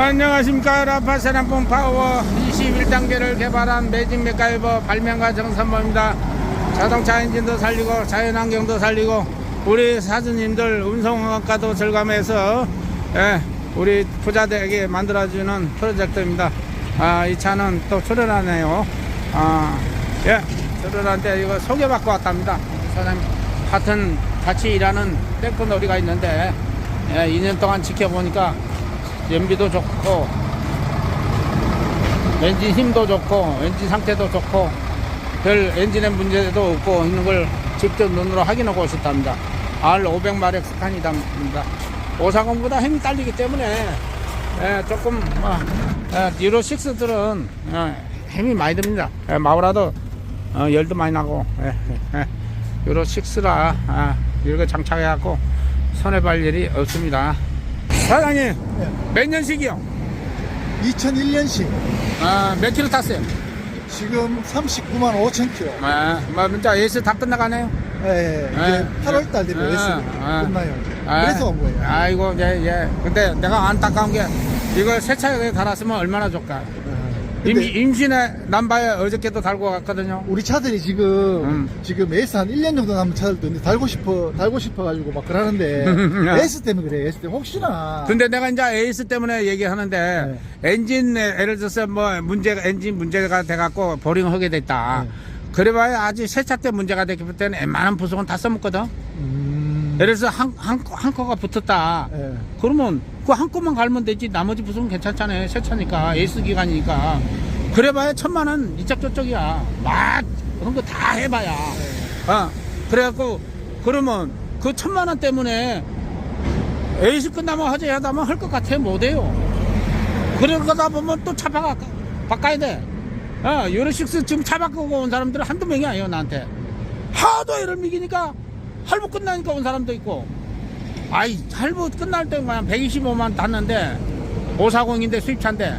안녕하십니까 라파세란풍 파워 21단계를 개발한 매직 맥가이버 발명가 정선모입니다. 자동차 엔진도 살리고 자연환경도 살리고 우리 사주님들 운송학과도 절감해서 예, 우리 부자들에게 만들어주는 프로젝트입니다. 아, 이 차는 또 출연하네요. 아, 예, 출연한데 이거 소개받고 왔답니다. 사장님 같은 같이 일하는 탱크 놀이가 있는데 예, 2년 동안 지켜보니까 연비도 좋고 엔진 힘도 좋고 엔진 상태도 좋고 별 엔진의 문제도 없고 있는 걸 직접 눈으로 확인하고 오셨답니다. R500마력 스칸이답니다. 540보다 힘이 딸리기 때문에 예, 조금 뭐, 예, 유로 6들은 힘이 많이 듭니다. 예, 마우라도 어, 열도 많이 나고 예, 예, 유로 6라 아, 이렇게 장착해갖고 손해볼 일이 없습니다. 사장님 몇 년씩이요? 2001년식 아, 몇 킬로 탔어요? 지금 39만 5천 킬로. 아, 뭐 문자 예스 다 끝나가네요. 예, 예. 이제 8월 달 되면 아, S 아. 끝나요. 아, 그래서 온 거예요. 아이고, 예, 예. 근데 내가 안타까운 게 이걸 세차에 달았으면 얼마나 좋을까. 아, 임, 임신에 남바에 어저께도 달고 갔거든요. 우리 차들이 지금 음. 지금 S 한 1년 정도 남은 차들도 있는데 달고 싶어 달고 싶어 가지고 막 그러는데 S 때문에 그래. S 때문에 혹시나 근데 내가 이제 에이스 때문에 얘기하는데 네. 엔진에 예를 들어서 뭐 문제가 엔진 문제가 돼갖고 보링하게 됐다. 네. 그래봐야 아직 세차 때 문제가 됐기 때문에 웬만한 부속은 다 써먹거든. 음, 예를 들어서 한, 한, 코- 한 코가 붙었다. 예. 그러면 그한 코만 갈면 되지. 나머지 부속은 괜찮잖아요. 세차니까. 에이스 기간이니까. 그래봐야 천만 원 이쪽 저쪽이야. 막 그런 거 다 해봐야. 어. 그래갖고 그러면 그 천만 원 때문에 에이스 끝나면 하자 하다면 할 것 같아 못해요. 그러다 보면 또 차 바꿔, 바꿔야 돼. 어, 유로식스 지금 차 바꾸고 온 사람들은 한두 명이 아니에요, 나한테. 하도 애를 미기니까 할부 끝나니까 온 사람도 있고. 아이, 할부 끝날 때 그냥 125만 땄는데, 540인데 수입차인데,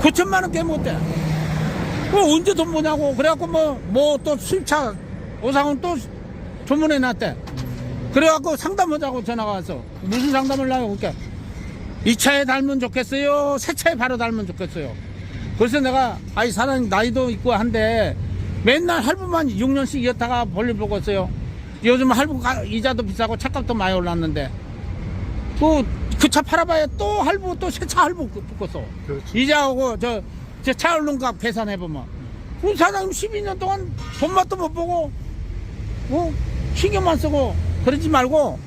9천만 원 어때? 그 언제 돈 모냐고. 그래갖고 뭐, 뭐 또 수입차 540또 주문해 놨대. 그래갖고 상담하자고 전화가 왔어. 무슨 상담을 나요, 그렇게. 이 차에 달면 좋겠어요? 새 차에 바로 달면 좋겠어요? 그래서 내가, 아이, 사람 나이도 있고 한데, 맨날 할부만 6년씩 이었다가 볼일 보고 있어요. 요즘 할부 가- 이자도 비싸고 차값도 많이 올랐는데, 그, 그차 팔아봐야 또 할부, 또 새 차 할부 붙겠어. 그렇지. 이자하고 저, 저차 얼른 값 계산해보면. 그 사장님 12년 동안 돈 맛도 못 보고, 뭐, 신경만 쓰고, 그러지 말고,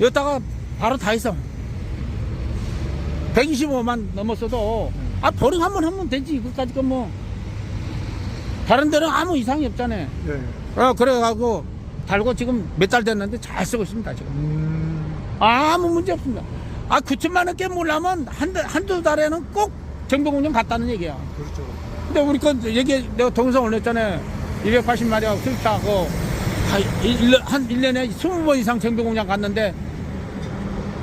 여기다가 바로 다 있어. 125만 넘었어도, 아, 보링 한번 하면 되지. 그까짓 건 뭐. 다른 데는 아무 이상이 없잖아요. 예. 어, 그래가지고, 달고 지금 몇 달 됐는데 잘 쓰고 있습니다, 지금. 음, 아무 문제 없습니다. 아, 9천만 원 깨물려면 한, 달- 한두 달에는 꼭 정비공장 갔다는 얘기야. 그렇죠. 근데 우리 건 얘기, 내가 동영상 올렸잖아요. 280마리하고 수입차하고, 한 1년, 한 1년에 20번 이상 정비공장 갔는데,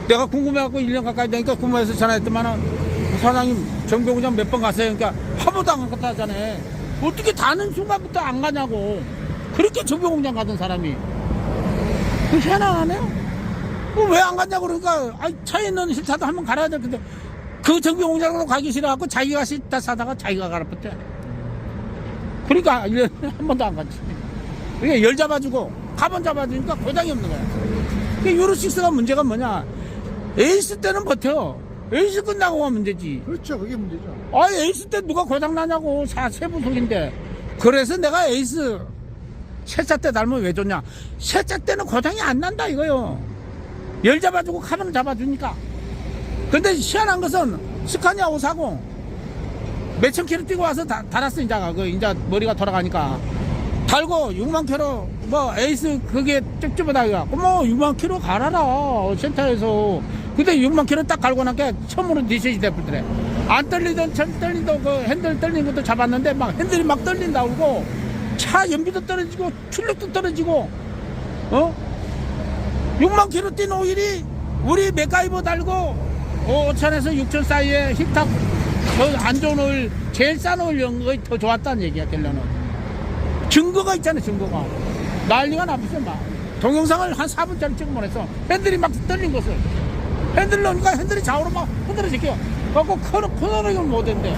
내가 궁금해갖고 1년 가까이 되니까 궁금해서 전화했더만은, 사장님, 정비공장 몇 번 갔어요? 그러니까, 한 번도 안 갔다 하잖아요. 어떻게 다는 순간부터 안 가냐고. 그렇게 정비공장 가던 사람이. 그 희한하네요. 왜 안 갔냐고 그러니까, 아 차에 있는 실차도 한번 갈아야 될 텐데, 그 정비공장으로 가기 싫어갖고 자기가 싫다 사다가 자기가 갈아엎었대. 그러니까 1년에 한 번도 안 갔지. 그러니까 열 잡아주고 가번 잡아주니까 고장이 없는 거야. 그 유로식스가 문제가 뭐냐? 에이스 때는 버텨. 에이스 끝나고 가면 되지. 그렇죠. 그게 문제죠. 아 에이스 때 누가 고장 나냐고 사 세부 속인데. 그래서 내가 에이스 세차 때 닮으면 왜 좋냐? 세차 때는 고장이 안 난다 이거요. 열 잡아주고 카본 잡아주니까. 근데 희한한 것은 스카니아 540 몇천 킬로 뛰고 와서 다, 달았어 인자가 그 인자 머리가 돌아가니까 달고 6만 킬로 뭐 에이스 그게 찝찝하다 이거 뭐 6만 킬로 갈아라 센터에서 근데 6만 킬로 딱 갈고 나니까 처음으로 리셋이 돼버리더래 안 떨리던 전 떨리던 그 핸들 떨리는 것도 잡았는데 막 핸들이 막 떨린다 그러고 차 연비도 떨어지고 출력도 떨어지고 어 6만 킬로 뛴 오일이 우리 맥가이버 달고 5천에서 6천 사이에 힙탑 더안 좋은 오일 제일 싼 오일 연거이 더 좋았다는 얘기야 결론은 증거가 있잖아 증거가 난리가 나쁘죠 막 동영상을 한 4분짜리 찍어 보냈어 핸들이 막 떨린 것을 핸들 넣으니까 핸들이 좌우로 막 흔들어지게요 그래갖고 코너, 코너링을 못했대.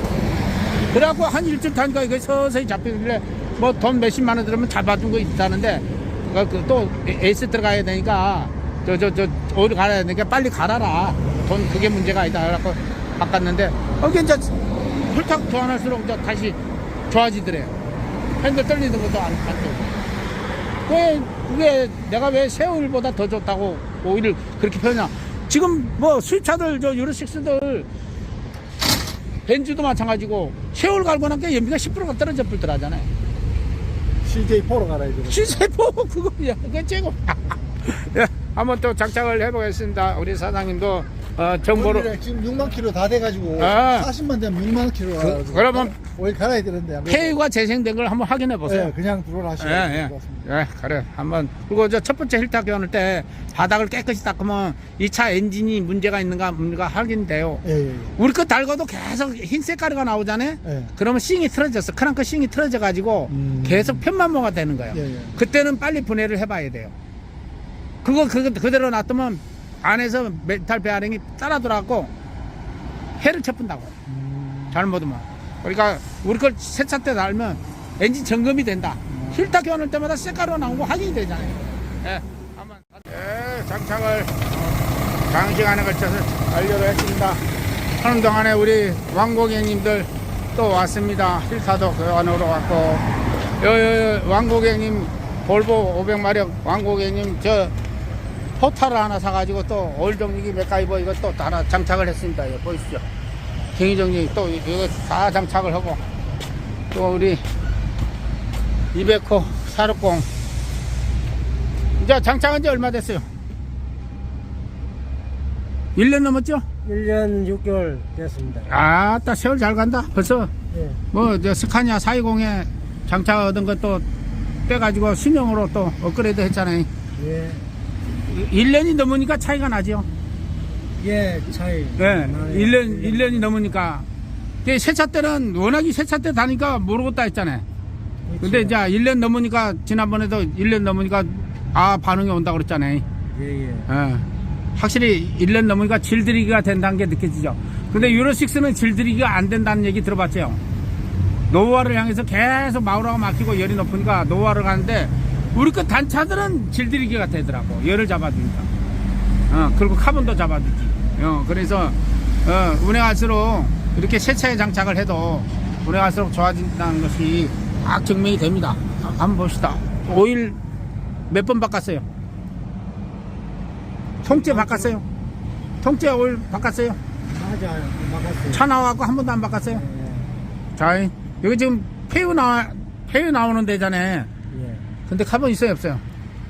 그래갖고 한 일주일 타니까 이게 서서히 잡히길래 뭐 돈 몇십만 원 들으면 잡아준 거 있다는데 그, 그, 또 에이스 들어가야 되니까 저, 저, 저, 어디 가야 되니까 빨리 가라라. 돈 그게 문제가 아니다. 그래갖고 바꿨는데 어, 이제 훌탁 교환할수록 이제 다시 좋아지더래요. 핸들 떨리는 것도 안, 안 되고. 왜, 그게 내가 왜 세월보다 더 좋다고 오일을 그렇게 표현하냐. 지금 뭐 수입차들, 저 유로식스들 벤츠도 마찬가지고 세월 갈고 나니까 연비가 10%가 떨어져 불더라잖아요. CJ 포로 가라 이제. 시세포 그거야. 그거 최고. 예, 한번 또 장착을 해보겠습니다. 우리 사장님도 어, 정보를. 지금 6만 킬로 다 돼가지고 아. 40만 되면 6만 킬로 그- 그러면 오일 갈아야 되는데. 폐유가 재생된 걸 한번 확인해 보세요. 예, 그냥 들어오라 하시면 예, 예. 예, 그래. 한번. 그리고 저 첫 번째 힐타 교환할 때 바닥을 깨끗이 닦으면 이 차 엔진이 문제가 있는가, 문제가 확인돼요. 예, 예, 예. 우리 거 달고도 계속 흰 색깔이가 나오잖아요? 예. 그러면 싱이 틀어졌어. 크랑크 싱이 틀어져 가지고 음. 계속 편만모가 되는 거예요. 예, 예. 그때는 빨리 분해를 해봐야 돼요. 그거, 그거 그대로 놔두면 안에서 메탈 베어링이 따라 들어갖고 해를 쳐푼다고. 음. 잘못하면. 그러니까 우리 걸 세차 때 달면 엔진 점검이 된다. 힐타 교환할 때마다 색깔로 나오고 확인이 되잖아요. 예. 한번. 예, 장착을 어, 장시간에 걸쳐서 완료를 했습니다. 하는 동안에 우리 왕고객님들 또 왔습니다. 힐타도 교환으로 왔고, 요, 요, 요 왕고객님 볼보 500마력 왕고객님 저 포타를 하나 사가지고 또 올정리기 메카이버 이거 또 하나 장착을 했습니다. 이거 보이시죠? 경위정리 또 이거 다 장착을 하고 또 우리 200호 460 이제 장착한 지 얼마 됐어요? 1년 넘었죠? 1년 6개월 됐습니다. 아따 세월 잘 간다 벌써 예. 뭐저 스카니아 420에 장착하던 것도 빼가지고 신형으로 또 업그레이드 했잖아요 예. 1년이 넘으니까 차이가 나죠 예, 차이. 예, 나네요. 1년, 1년이 넘으니까. 세차 때는 워낙에 세차 때 다니까 모르겠다 했잖아요. 근데 이제 그렇죠. 1년 넘으니까, 지난번에도 1년 넘으니까, 아, 반응이 온다 그랬잖아요. 예, 예. 예. 확실히 1년 넘으니까 질들이기가 된다는 게 느껴지죠. 근데 유로6는 질들이기가 안 된다는 얘기 들어봤죠. 노후화를 향해서 계속 마우라가 막히고 열이 높으니까 노후화를 가는데, 우리 그 단차들은 질들이기가 되더라고. 열을 잡아주니까. 어, 그리고 카본도 잡아주지. 어, 그래서, 어, 운행할수록 이렇게 세차에 장착을 해도 운행할수록 좋아진다는 것이 딱 증명이 됩니다. 아, 한번 봅시다. 오일 몇 번 바꿨어요? 통째 바꿨어요? 통째 오일 바꿨어요? 차 나와갖고 한 번도 안 바꿨어요? 예, 자, 여기 지금 폐유 나와, 폐유 나오는 데잖아요. 예. 근데 카본 있어요, 없어요?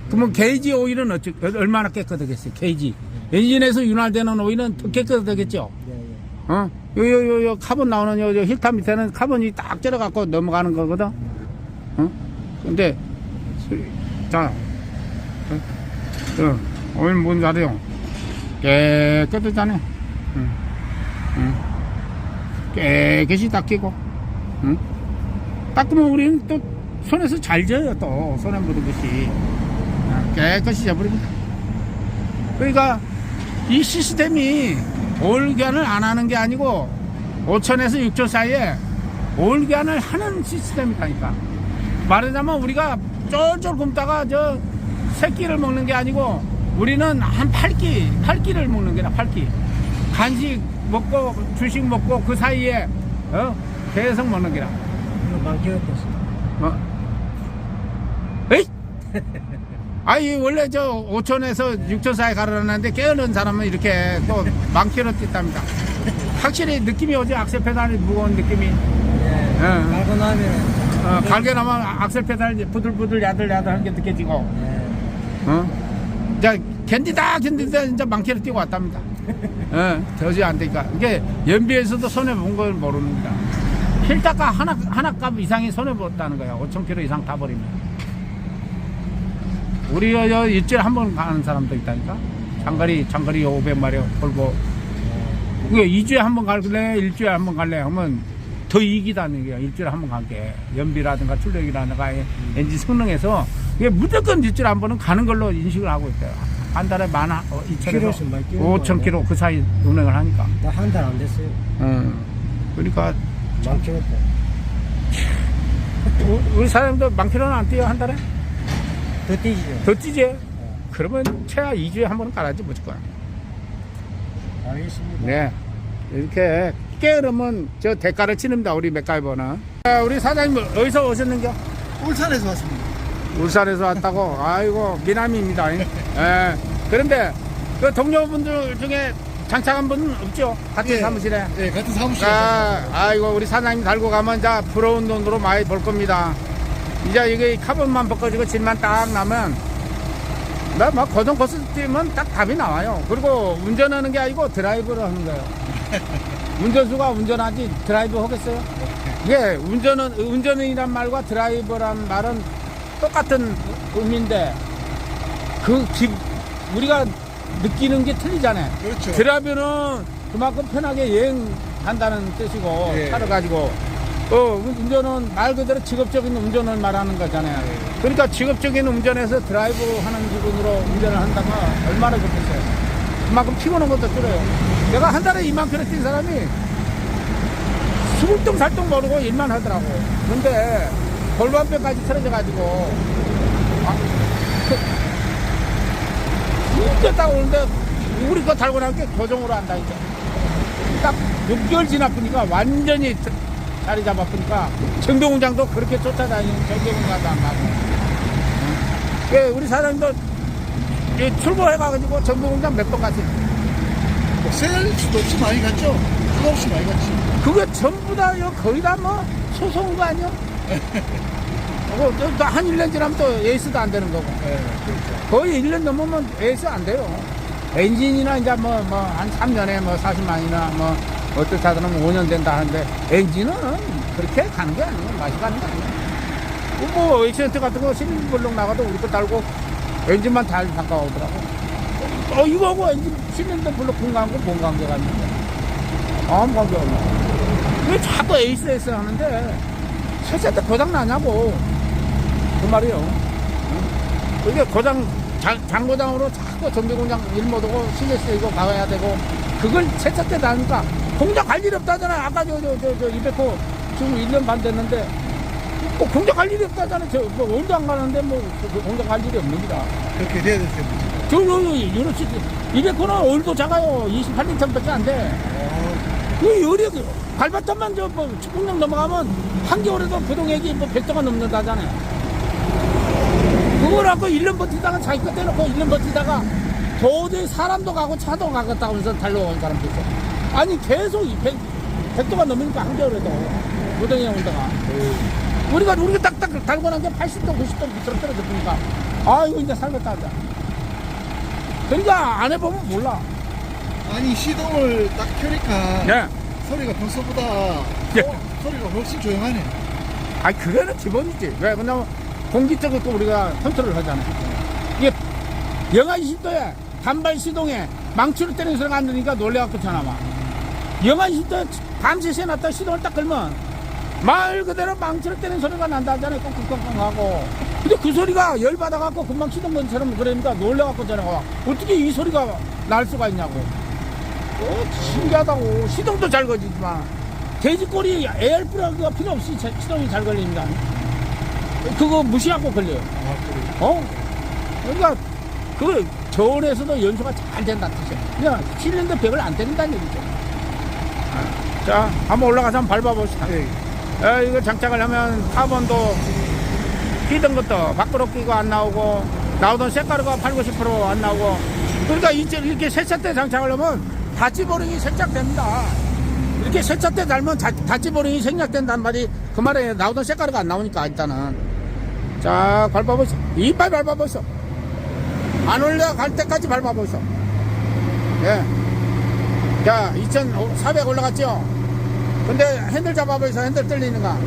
그러면 게이지 오일은 어찌, 얼마나 깨끗하겠어요, 게이지. 엔진에서 윤활되는 오일은 더 깨끗하겠죠? 예, 예. 어? 요, 요, 요, 요, 카본 나오는 요, 요 힐타 밑에는 카본이 딱 찌러갖고 넘어가는 거거든? 어? 근데, 자, 어, 어, 오일 뭔 잘해요? 깨끗하잖아요. 응. 응. 깨끗이 닦이고, 응? 닦으면 우리는 또 손에서 잘 져요, 또. 손에 묻은 것이. 어, 깨끗이 져버립니다. 그러니까 이 시스템이 올견을 안 하는 게 아니고 5천에서 6천 사이에 올견을 하는 시스템이라니까 말하자면 우리가 쫄쫄 굶다가 저 새끼를 먹는 게 아니고 우리는 한 8끼 8끼를 먹는 게다 8끼 간식 먹고 주식 먹고 그 사이에 어 계속 먹는 게라 이거 많게 됐어요. 어? 에이? 아니 원래 저 5천에서 6천 사이 가르는데 깨어난 사람은 이렇게 또 많게로 뛰답니다. 확실히 느낌이 오지 악셀 페달이 무거운 느낌이 예. 갈고 나면. 어, 갈게 나면 악셀 페달 부들부들 야들야들한 게 느껴지고 예. 어? 이제 견디다 견디다 이제 많게로 뛰고 왔답니다. 어, 도저히 안 되니까 이게 연비에서도 손해 본 걸 모릅니다. 힐타가 하나 하나 값 이상이 손해 봤다는 거야. 5천 킬로 이상 다 버리면. 우리 여 일주일에 한 번 가는 사람도 있다니까. 장거리 장거리 500마력 걸고 이게 2주에 한 번 갈래 일주일에 한 번 갈래 하면 더 이익이다는 거야. 일주일에 한 번 갈게. 연비라든가 출력이라든가 엔진 성능에서 이게 무조건 일주일에 한 번은 가는 걸로 인식을 하고 있어요. 한 달에 만 어, 2천에서 키로씩 많이 뛰는 거 5천 아니야? 킬로 그 사이 운행을 하니까. 나 한 달 안 됐어요. 어. 그러니까 만 킬로다. 우- 우리 사장님도 만 킬로는 안 뛰어 한 달에? 더 뛰지요. 더 뛰지? 그러면 최하 2주에 한 번은 깔아야지 무조건. 알겠습니다. 네. 이렇게 깨어르면 저 대가를 치릅니다. 우리 맥가이버는. 아, 우리 사장님 어디서 오셨는겨? 울산에서 왔습니다. 울산에서 왔다고? 아이고 미남입니다. 예. 그런데 그 동료분들 중에 장착한 분은 없죠? 같은 예. 사무실에. 네, 같은 사무실에. 아, 아이고 우리 사장님 달고 가면 자 부러운 돈으로 많이 벌 겁니다. 이제 이게 카본만 벗겨지고 질만 딱 나면 나뭐 고정 코스 뛰면 딱 답이 나와요. 그리고 운전하는 게 아니고 드라이브를 하는 거예요. 운전수가 운전하지 드라이브 하겠어요? 이게 운전은 운전이란 말과 드라이버란 말은 똑같은 의미인데 그 기, 우리가 느끼는 게 틀리잖아요. 그렇죠. 드라이브는 그만큼 편하게 여행 간다는 뜻이고 예. 차를 가지고 어 운전은 말 그대로 직업적인 운전을 말하는 거잖아요. 그러니까 직업적인 운전에서 드라이브 하는 기분으로 운전을 한다면 얼마나 좋겠어요. 그만큼 피곤한 것도 줄어요. 내가 한 달에 2만 킬로 뛴 사람이 수불동 살동 모르고 일만 하더라고. 근데 골반뼈까지 틀어져 가지고 아, 그, 딱 오는데 우리 거 달고 게 교정으로 한다 이제. 딱 6개월 지났으니까 완전히 자- 자리 잡았으니까 정동훈장도 그렇게 쫓아다니는 정동훈장도 안 가고. 응. 예, 우리 사장님도 이 출고해가지고 정동훈장 몇 번 갔어요. 셀 수도 없이 많이 갔죠? 수도 없이 많이 갔지. 그게 전부 다 거의 다 뭐 소송인 거 아니야? 어, 또, 또한 1년 지나면 또 에이스도 안 되는 거고. 네, 그렇죠. 거의 1년 넘으면 에이스 안 돼요. 엔진이나 이제 뭐, 뭐, 한 3년에 뭐 40만이나 뭐, 어떤 차들은 5년 된다 하는데, 엔진은 그렇게 가는 게 아니에요. 맛이 가는 게 아니에요. 뭐, 액시던트 같은 거 실린블록 나가도 우리 거 달고, 엔진만 잘 바꿔오더라고. 어, 이거하고 엔진 실린더 블록 분광하고 뭔 관계가 있는데. 아무 관계 없네. 왜 자꾸 에이스 에이스 하는데, 세차 때 고장 나냐고. 그 말이에요. 이게 고장 장, 장고장으로 자꾸 전기공장 일 못하고 실내스 이거 가야 되고 그걸 세차 때 나니까 공장 갈 일이 없다잖아 아까 저 저 저 저 이백호 지금 1년 반 됐는데 뭐 공장 갈 일이 없다잖아 저 뭐 원도 안 가는데 뭐 그- 그 공장 갈 일이 없는 기다 그렇게 돼야 됐어요. 저 여기 유로시 200호는 오일도 작아요. 28리터밖에 안 돼 그 열이 밟았다만 저 뭐 축구장 넘어가면 한겨울에도 부동액이 뭐 100도가 넘는다잖아요. 그걸 하고 1년 버티다가 자기 것 대놓고 1년 버티다가 도저히 사람도 가고 차도 가겠다고 하면서 달려온 사람도 있어. 아니, 계속 100, 100도가 넘으니까 한겨울에도 무덩이에 온다가. 우리가, 우리가 딱딱 달고 난 게 80도, 90도 밑으로 떨어져 보니까 아, 이거 이제 살겠다 하자. 그러니까 안 해보면 몰라. 아니, 시동을 딱 켜니까 예. 소리가 평소보다 예. 어, 소리가 훨씬 조용하네. 아, 그거는 기본이지. 왜? 왜냐면 공기 쪽을 또 우리가 컨트롤 하잖아. 이게 영하 20도에 단발 시동에 망치로 때리는 소리가 안 들으니까 놀래갖고 전화 와. 영하 20도에 밤새 새놨다 시동을 딱 걸면 말 그대로 망치로 때리는 소리가 난다 하잖아요. 꽁꽁꽁꽁 하고. 근데 그 소리가 열받아갖고 금방 시동 건 사람 그러니까 놀래갖고 전화가 와. 어떻게 이 소리가 날 수가 있냐고. 어, 신기하다고. 시동도 잘 거지지만. 돼지 꼬리 에어프라그가 필요 없이 제- 시동이 잘 걸립니다. 그거 무시하고 걸려요. 아. 어? 그러니까 그 저온에서도 연소가 잘 된다는 뜻이에요. 그냥 실린더 벽을 안 때린다는 얘기죠. 아, 자, 한번 올라가서 한번 밟아봅시다. 예. 아, 이거 장착을 하면 카본도 끼던 것도 밖으로 끼고 안 나오고 나오던 색가루가 8, 90%안 나오고 그러니까 이제 이렇게 세차 때 장착을 하면 다찌보링이 생략됩니다. 이렇게 세차 때 달면 다- 다찌보링이 생략된단 말이 그 말에 나오던 색가루가 안 나오니까 일단은 자 밟아보시오 이빨 밟아보시오 안 올라갈 때까지 밟아보시오 예. 자 2400 올라갔죠 근데 핸들 잡아보세요 핸들 떨리는가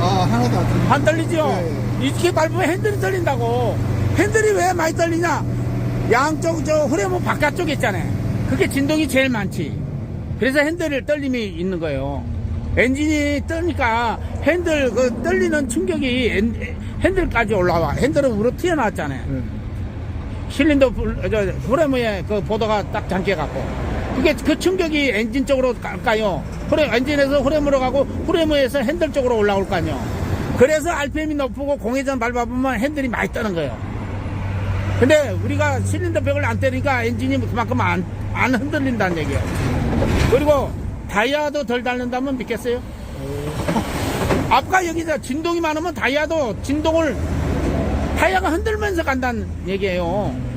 아, 하나도 안 들려. 안 떨리죠? 네. 이렇게 밟으면 핸들이 떨린다고. 핸들이 왜 많이 떨리냐? 양쪽 저 후레모 바깥쪽에 있잖아요. 그게 진동이 제일 많지. 그래서 핸들을 떨림이 있는 거예요. 엔진이 뜨니까 핸들 그 떨리는 충격이 엔- 핸들까지 올라와. 핸들은 우로 튀어나왔잖아요. 네. 실린더 불, 저, 프레임에 그 보도가 딱 잠겨갖고 그게 그 충격이 엔진 쪽으로 갈까요? 프레임, 엔진에서 프레임으로 가고 프레임에서 핸들 쪽으로 올라올 거 아니요. 그래서 RPM이 높고 공회전 밟아보면 핸들이 많이 떠는 거예요. 근데 우리가 실린더 벽을 안 때리니까 엔진이 그만큼 안, 안 흔들린다는 얘기예요. 그리고 다이아도 덜 닳는다면 믿겠어요? 앞과 여기서 진동이 많으면 다이아도 진동을 타이어가 흔들면서 간다는 얘기예요.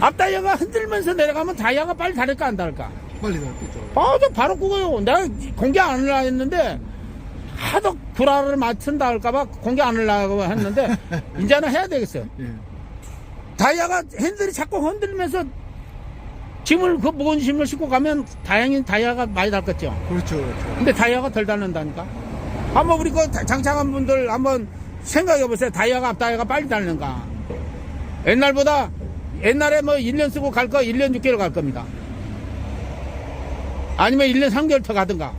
앞 타이어가 흔들면서 내려가면 다이아가 빨리 닳을까 안 닳을까? 빨리 나겠죠. 아, 저 바로 그거요. 내가 공개 안 하려 했는데 하도 구라를 맞춘다 할까봐 공개 안 하려고 했는데 이제는 해야 되겠어요. 예. 다이아가 핸들이 자꾸 흔들면서 짐을 그 무거운 짐을 싣고 가면 다행히 다이아가 많이 닳겠죠. 그렇죠, 그렇죠. 근데 다이아가 덜 닳는다니까. 한번 우리 그 장착한 분들 한번 생각해 보세요. 다이아가 앞 다이아가 빨리 닳는가. 옛날보다 옛날에 뭐 1년 쓰고 갈 거 1년 6개월 갈 겁니다. 아니면 1년 3개월 더 가든가.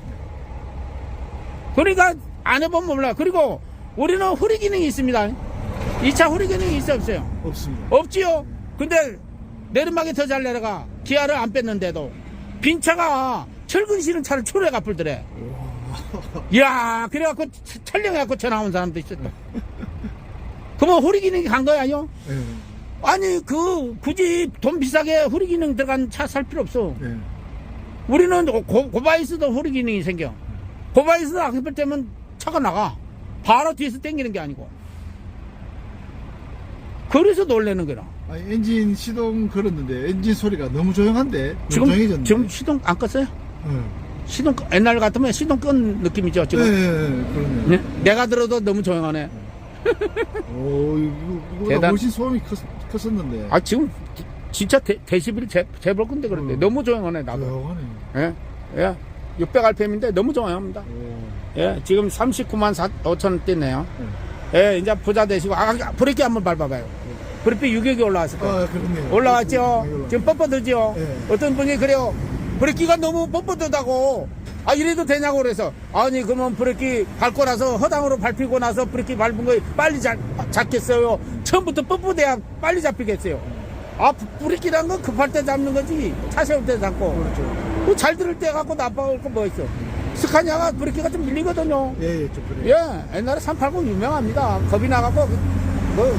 그러니까 안 해보면 몰라. 그리고 우리는 후리 기능이 있습니다. 2차 후리 기능이 있어 없어요? 없습니다. 없지요. 근데 내리막이 더 잘 내려가. 기아를 안 뺐는데도 빈 차가 철근 실은 차를 초래 갚을더래. 이야, 그래갖고 차- 촬영해갖고 전화 온 사람도 있었다. 그러면 호리 기능이 간 거야, 아니요? 예. 아니, 그, 굳이 돈 비싸게 호리 기능 들어간 차 살 필요 없어. 예. 우리는 고, 고바이스도 호리 기능이 생겨. 고바이스도 악셀 때면 차가 나가. 바로 뒤에서 당기는 게 아니고. 그래서 놀래는 거라. 아니, 엔진 시동 걸었는데 엔진 소리가 너무 조용한데 너무 지금. 지금 시동 안 껐어요? 예. 시동, 끄- 옛날 같으면 시동 끈 느낌이죠, 예, 지금. 예, 예, 그러네. 네? 내가 들어도 너무 조용하네. 오, 이거, 이거보다 대단- 훨씬 소음이 컸, 컸었는데. 아, 지금 지- 진짜 데, 데시벨이 재, 재벌 건데 그런데 음. 너무 조용하네, 나도. 조용하네. 예? 예? 600rpm인데 너무 조용합니다. 오. 예, 지금 39만 4, 5천 뛰네요. 예, 이제 부자 되시고, 아, 아, 브레이크 한번 밟아봐요. 브레이크 유격이 올라왔을 거예요. 아, 그렇네요. 올라왔죠? 올라왔- 지금 뻣뻣하죠? 예. 어떤 분이 그래요. 브레이크가 너무 뻣뻣하다고. 아, 이래도 되냐고 그래서. 아니, 그러면 브레이크 밟고 나서 허당으로 밟히고 나서 브레이크 밟은 거 빨리 잡, 잡겠어요. 처음부터 뻣뻣해야 빨리 잡히겠어요. 아, 브레이크란 건 급할 때 잡는 거지. 차 세울 때 잡고. 그렇죠. 그잘 들을 때 갖고 나빠올 거 뭐 있어. 스카니아가 브레이크가 좀 밀리거든요. 예, 예. 예, 옛날에 380 유명합니다. 겁이 나갖고, 뭐,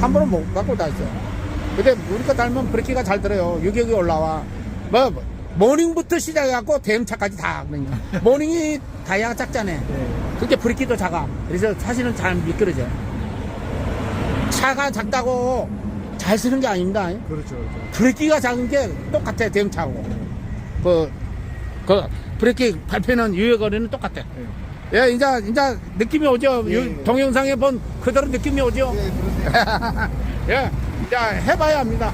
함부로 못 갖고 다녔어요. 근데 우리 거 닮으면 브레이크가 잘 들어요. 유격이 올라와. 뭐, 뭐, 모닝부터 시작해갖고 대형차까지 다. 그러니까. 모닝이 다이아가 작잖아요. 예. 그게 브레이크도 작아. 그래서 사실은 잘 미끄러져요. 차가 작다고 잘 쓰는 게 아닙니다. 그렇죠, 그렇죠. 브레이크가 작은 게 똑같아, 대형차하고. 그, 그, 브레이크 밟히는 유효거리는 똑같아. 예. 예, 이제, 이제 느낌이 오죠? 예, 유- 예. 동영상에 본 그대로 느낌이 오죠? 예. 예, 이제 해봐야 합니다.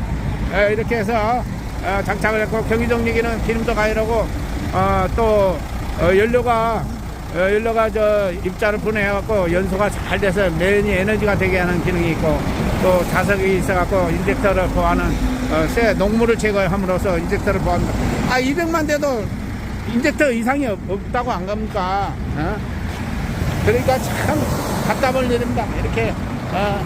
예, 이렇게 해서 어, 장착을 했고 경유정리기는 기름도 가열하고 어, 또 어, 연료가 어, 연료가 저 입자를 분해해갖고 연소가 잘 돼서 매연이 에너지가 되게 하는 기능이 있고 또 자석이 있어갖고 인젝터를 보하는 어, 새 녹물을 제거함으로써 인젝터를 보합니다. 아 200만 대도 인젝터 이상이 없, 없다고 안 갑니까? 어? 그러니까 참 답답을 내립니다. 이렇게 어,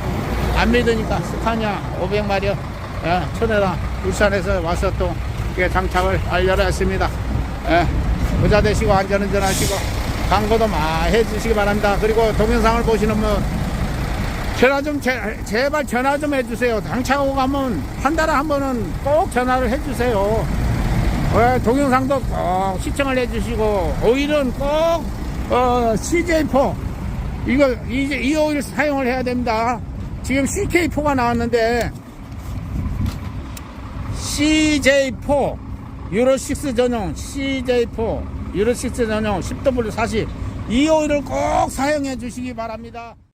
안 믿으니까 스카니아 500마력 어, 천혜라 울산에서 와서 또 장착을 알려라 했습니다. 예, 부자 되시고 안전운전 하시고 광고도 많이 해주시기 바랍니다. 그리고 동영상을 보시는 분 전화 좀 제, 제발 전화 좀 해주세요. 장착하고 가면 한 달에 한 번은 꼭 전화를 해주세요. 어, 동영상도 꼭 시청을 해주시고 오일은 꼭 어, CJ4 이거 이제 이 오일 사용을 해야 됩니다. 지금 CK4가 나왔는데 CJ4 유로6 전용 CJ4 유로6 전용 10W40 이 오일을 꼭 사용해 주시기 바랍니다.